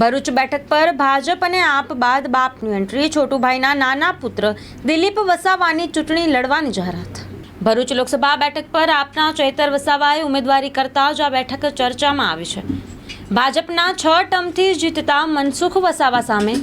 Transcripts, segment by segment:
ભરૂચ બેઠક પર ભાજપ અને આપ બાદ બાપની એન્ટ્રી, છોટુભાઈના નાના પુત્ર દિલીપ વસાવાની ચૂંટણી લડવાની જાહેરાત. ભરૂચ લોકસભા બેઠક પર આપના ચૈતર વસાવાએ ઉમેદવારી કરતા જ આ બેઠક ચર્ચામાં આવી છે. ભાજપના છ ટર્મથી જીતતા મનસુખ વસાવા સામે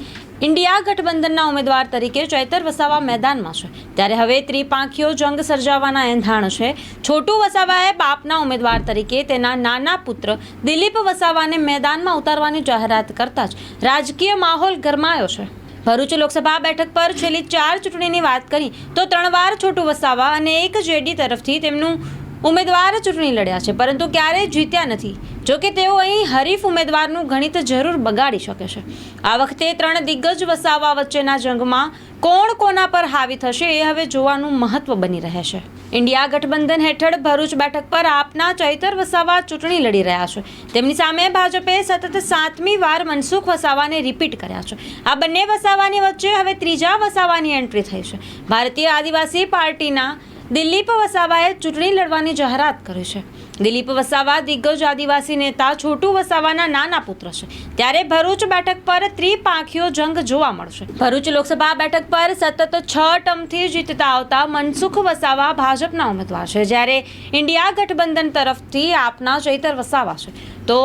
ઇન્ડિયા ગઠબંધનના ઉમેદવાર તરીકે ચૈતર વસાવા મેદાનમાં છે. ત્યારે હવે ત્રિપાંખીઓ જંગ સર્જાવાના એંધાણ છે. છોટુ વસાવાએ બાપના ઉમેદવાર તરીકે તેના નાના પુત્ર દિલીપ વસાવાને મેદાનમાં ઉતારવાની જાહેરાત કરતા જ રાજકીય માહોલ ગરમાયો છે. ભરૂચ લોકસભા બેઠક પર છેલ્લી ચાર ચૂંટણીની વાત કરી તો ત્રણ વાર છોટુ વસાવા અને એક જેડી તરફથી તેમનું ઉમેદવાર ચૂંટણી લડ્યા છે, પરંતુ ક્યારેય જીત્યા નથી. જોકે તેઓ અહીં હરીફ ઉમેદવારનું ગણિત જરૂર બગાડી શકે છે. આ વખતે ત્રણ દિગ્ગજ વસાવા વચ્ચેના જંગમાં કોણ કોના પર હાવી થશે એ હવે જોવાનું મહત્વ બની રહે છે. ઇન્ડિયા ગઠબંધન હેઠળ ભરૂચ બેઠક પર આપના ચૈતર વસાવા ચૂંટણી લડી રહ્યા છે. તેમની સામે ભાજપે સતત સાતમી વાર મનસુખ વસાવાને રિપીટ કર્યા છે. આ બંને વસાવાની વચ્ચે હવે ત્રીજા વસાવાની એન્ટ્રી થઈ છે. ભારતીય આદિવાસી પાર્ટીના દિલીપ વસાવાએ ચૂંટણી લડવાની જાહેરાત કરી છે. દિલીપ વસાવા દિગ્ગજ આદિવાસી નેતા છોટુ વસાવાના નાના પુત્ર છે. ત્યારે ભરૂચ બેઠક પર ત્રિપાંખીયો જંગ જોવા મળશે. ભરૂચ લોકસભા બેઠક પર સતત છ ટર્મથી જીતતા આવતા મનસુખ વસાવા ભાજપના ઉમેદવાર છે. જ્યારે ઇન્ડિયા ગઠબંધન તરફથી આપના ચૈતર વસાવા છે. તો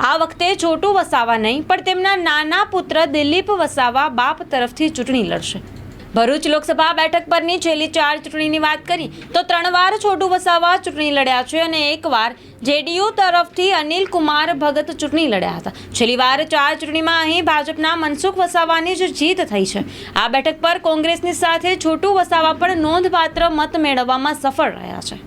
આ વખતે છોટુ વસાવા નહીં, પણ તેમના નાના પુત્ર દિલીપ વસાવા બાપ તરફથી ચૂંટણી લડશે. ભરૂચ લોકસભા બેઠક પરની છેલ્લી ચાર ચૂંટણીની વાત કરી તો ત્રણ વાર છોટુ વસાવા ચૂંટણી લડ્યા છે અને એક વાર જેડીયુ તરફથી અનિલ કુમાર ભગત ચૂંટણી લડ્યા હતા. છેલ્લી વાર ચાર ચૂંટણીમાં અહીં ભાજપના મનસુખ વસાવાની જ જીત થઈ છે. આ બેઠક પર કોંગ્રેસની સાથે છોટુ વસાવા પણ નોંધપાત્ર મત મેળવવામાં સફળ રહ્યા છે.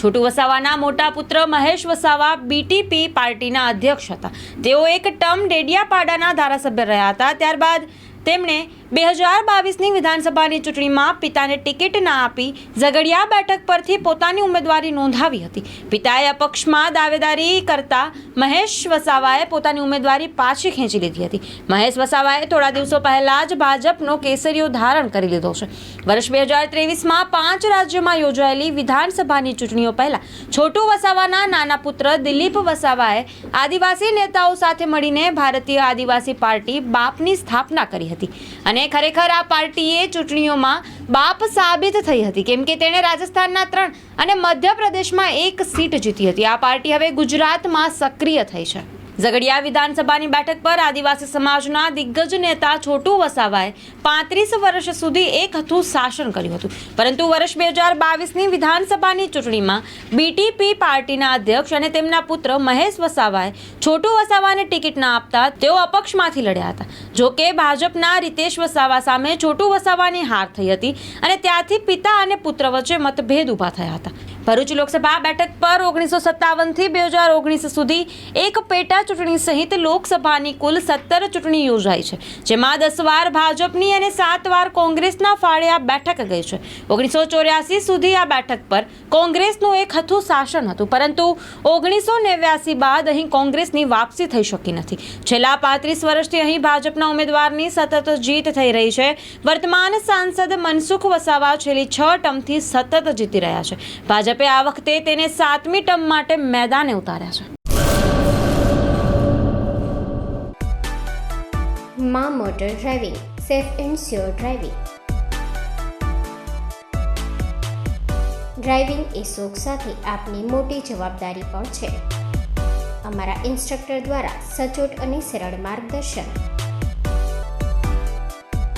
છોટુ વસાવાના મોટા પુત્ર મહેશ વસાવા બીટીપી પાર્ટીના અધ્યક્ષ હતા. તેઓ એક ટર્મ ડેડિયાપાડાના ધારાસભ્ય રહ્યા હતા. ત્યારબાદ તેમણે બે હજાર બાવીસની વિધાનસભાની ચૂંટણીમાં પિતાને ટિકિટ ના આપી ઝઘડિયા બેઠક પરથી પોતાની ઉમેદવારી નોંધાવી હતી. પિતાએ અપક્ષમાં દાવેદારી કરતા મહેશ વસાવાએ પોતાની ઉમેદવારી પાછી ખેંચી લીધી હતી. મહેશ વસાવાએ થોડા દિવસો પહેલાં જ ભાજપનો કેસરીઓ ધારણ કરી લીધો છે. વર્ષ બે હજાર ત્રેવીસમાં પાંચ રાજ્યોમાં યોજાયેલી વિધાનસભાની ચૂંટણીઓ પહેલાં છોટુ વસાવાના નાના પુત્ર દિલીપ વસાવાએ આદિવાસી નેતાઓ સાથે મળીને ભારતીય આદિવાસી પાર્ટી બાપની સ્થાપના કરી હતી. અને ખરેખર આ પાર્ટીએ ચૂંટણીઓમાં બાપ સાબિત થઈ હતી. કેમ કે તેણે રાજસ્થાનના ત્રણ અને મધ્યપ્રદેશમાં એક સીટ જીતી હતી. આ પાર્ટી હવે ગુજરાતમાં સક્રિય થઈ છે. ઝઘડિયા વિધાનસભાની બેઠક પર આદિવાસી સમાજના દિગ્ગજ નેતા છોટુ વસાવાએ પાંત્રીસ વર્ષ સુધી એક હતું શાસન કર્યું હતું. પરંતુ વર્ષ બે હજાર બાવીસની વિધાનસભાની ચૂંટણીમાં બીટીપી પાર્ટીના અધ્યક્ષ અને તેમના પુત્ર મહેશ વસાવાએ છોટુ વસાવાને ટિકિટ ના આપતા તેઓ અપક્ષમાંથી લડ્યા હતા. જો કે ભાજપના રીતેશ વસાવા સામે છોટુ વસાવાની હાર થઈ હતી અને ત્યાંથી પિતા અને પુત્ર વચ્ચે મતભેદ ઊભા થયા હતા. ભરૂચ લોકસભા બેઠક પર ઓગણીસો સત્તાવનથી બે હજાર ઓગણીસ સુધી એક પેટા ચૂંટણી સહિત લોકસભાની કુલ સત્તર ચૂંટણી યોજાઈ છે, જેમાં દસ વાર ભાજપની અને સાત વાર કોંગ્રેસના ફાળે આ બેઠક ગઈ છે. ઓગણીસો ચોર્યાસી સુધી આ બેઠક પર કોંગ્રેસનું એક હતું શાસન હતું, પરંતુ ઓગણીસો નેવ્યાસી બાદ અહીં કોંગ્રેસની વાપસી થઈ શકી નથી. છેલ્લા પાંત્રીસ વર્ષથી અહીં ભાજપના ઉમેદવારની સતત જીત થઈ રહી છે. વર્તમાન સાંસદ મનસુખ વસાવા છેલ્લી છ ટર્મથી સતત જીતી રહ્યા છે. ભાજપે આ વખતે તેને સાતમી ટર્મ માટે મેદાને ઉતાર્યા છે. માં motor driving, safe and sure driving. Driving એ શોખ સાથે આપની મોટી જવાબદારી પણ છે. અમારા ઇન્સ્ટ્રક્ટર દ્વારા સચોટ અને સરળ માર્ગદર્શન.